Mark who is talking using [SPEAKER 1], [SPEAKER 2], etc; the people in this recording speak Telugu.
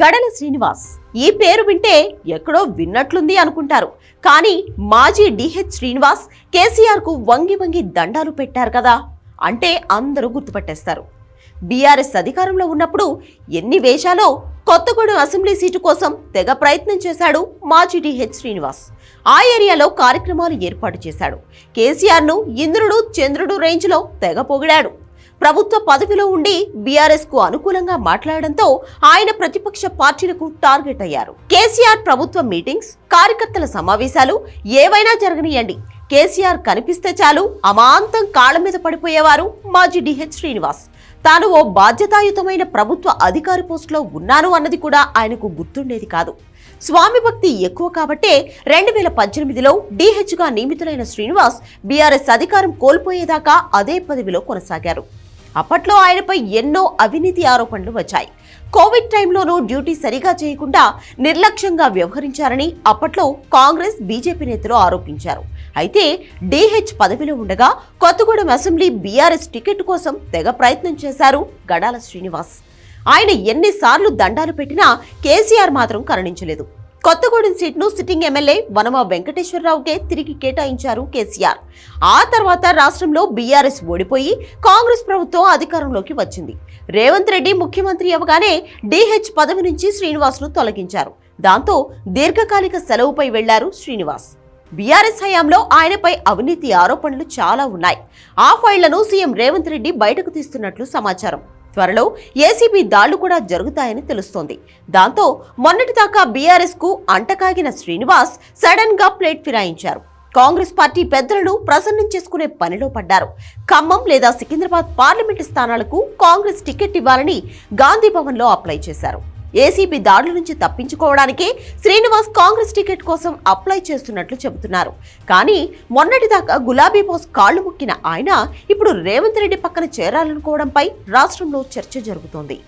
[SPEAKER 1] గడల శ్రీనివాస్. ఈ పేరు వింటే ఎక్కడో విన్నట్లుంది అనుకుంటారు. కానీ మాజీ డిహెచ్ శ్రీనివాస్ కేసీఆర్కు వంగి వంగి దండాలు పెట్టారు కదా అంటే అందరూ గుర్తుపట్టేస్తారు. బీఆర్ఎస్ అధికారంలో ఉన్నప్పుడు ఎన్ని వేషాలో కొత్తగూడెం అసెంబ్లీ సీటు కోసం తెగ ప్రయత్నం చేశాడు మాజీ డిహెచ్ శ్రీనివాస్. ఆ ఏరియాలో కార్యక్రమాలు ఏర్పాటు చేశాడు. కేసీఆర్ను ఇంద్రుడు చంద్రుడు రేంజ్లో తెగ పొగిడాడు. ప్రభుత్వ పదవిలో ఉండి బీఆర్ఎస్కు అనుకూలంగా మాట్లాడడంతో ఆయన ప్రతిపక్ష పార్టీలకు టార్గెట్ అయ్యారు. కేసీఆర్ ప్రభుత్వ మీటింగ్స్ కార్యకర్తల సమావేశాలు ఏవైనా జరగనియండి. కేసీఆర్ కనిపిస్తే చాలు అమాంతం కాళ్ళ మీద పడిపోయేవారు మాజీ డిహెచ్ శ్రీనివాస్. తాను ఓ బాధ్యతాయుతమైన ప్రభుత్వ అధికారి పోస్టులో ఉన్నాను అన్నది కూడా ఆయనకు గుర్తుండేది కాదు. స్వామి భక్తి ఎక్కువ కాబట్టే రెండు వేల పద్దెనిమిదిలో డీహెచ్గా నియమితులైన శ్రీనివాస్ బీఆర్ఎస్ అధికారం కోల్పోయేదాకా అదే పదవిలో కొనసాగారు. అప్పట్లో ఆయనపై ఎన్నో అవినీతి ఆరోపణలు వచ్చాయి. కోవిడ్ టైంలోనూ డ్యూటీ సరిగా చేయకుండా నిర్లక్ష్యంగా వ్యవహరించారని అప్పట్లో కాంగ్రెస్ బీజేపీ నేతలు ఆరోపించారు. అయితే డీహెచ్ పదవిలో ఉండగా కొత్తగూడెం అసెంబ్లీ బీఆర్ఎస్ టికెట్ కోసం తెగ ప్రయత్నం చేశారు గడాల శ్రీనివాస్. ఆయన ఎన్నిసార్లు దండాలు పెట్టినా కేసీఆర్ మాత్రం కరుణించలేదు. కొత్తగూడెం సీట్ను సిట్టింగ్ ఎమ్మెల్యే వనమ వెంకటేశ్వరరావుకే తిరిగి కేటాయించారు కేసీఆర్. ఆ తర్వాత రాష్ట్రంలో బీఆర్ఎస్ ఓడిపోయి కాంగ్రెస్ ప్రభుత్వం అధికారంలోకి వచ్చింది. రేవంత్ రెడ్డి ముఖ్యమంత్రి అవగానే డీహెచ్ పదవి నుంచి శ్రీనివాస్ను తొలగించారు. దాంతో దీర్ఘకాలిక సెలవుపై వెళ్ళారు శ్రీనివాస్. బీఆర్ఎస్ హయాంలో ఆయనపై అవినీతి ఆరోపణలు చాలా ఉన్నాయి. ఆ ఫైళ్ళను సీఎం రేవంత్ రెడ్డి బయటకు తీస్తున్నట్లు సమాచారం. త్వరలో ఏసీబీ దాళ్ళు కూడా జరుగుతాయని తెలుస్తోంది. దాంతో మొన్నటిదాకా బీఆర్ఎస్కు అంటకాగిన శ్రీనివాస్ సడన్గా ప్లేట్ ఫిరాయించారు. కాంగ్రెస్ పార్టీ పెద్దలను ప్రసన్నం చేసుకునే పనిలో పడ్డారు. ఖమ్మం లేదా సికింద్రాబాద్ పార్లమెంటు స్థానాలకు కాంగ్రెస్ టికెట్ ఇవ్వాలని గాంధీ భవన్లో అప్లై చేశారు. ఏసీబీ దాడుల నుంచి తప్పించుకోవడానికి శ్రీనివాస్ కాంగ్రెస్ టికెట్ కోసం అప్లై చేస్తున్నట్లు చెబుతున్నారు. కానీ మొన్నటిదాకా గులాబీ బాస్ కాళ్ళు ముక్కిన ఆయన ఇప్పుడు రేవంత్ రెడ్డి పక్కన చేరాలనుకోవడంపై రాష్ట్రంలో చర్చ జరుగుతోంది.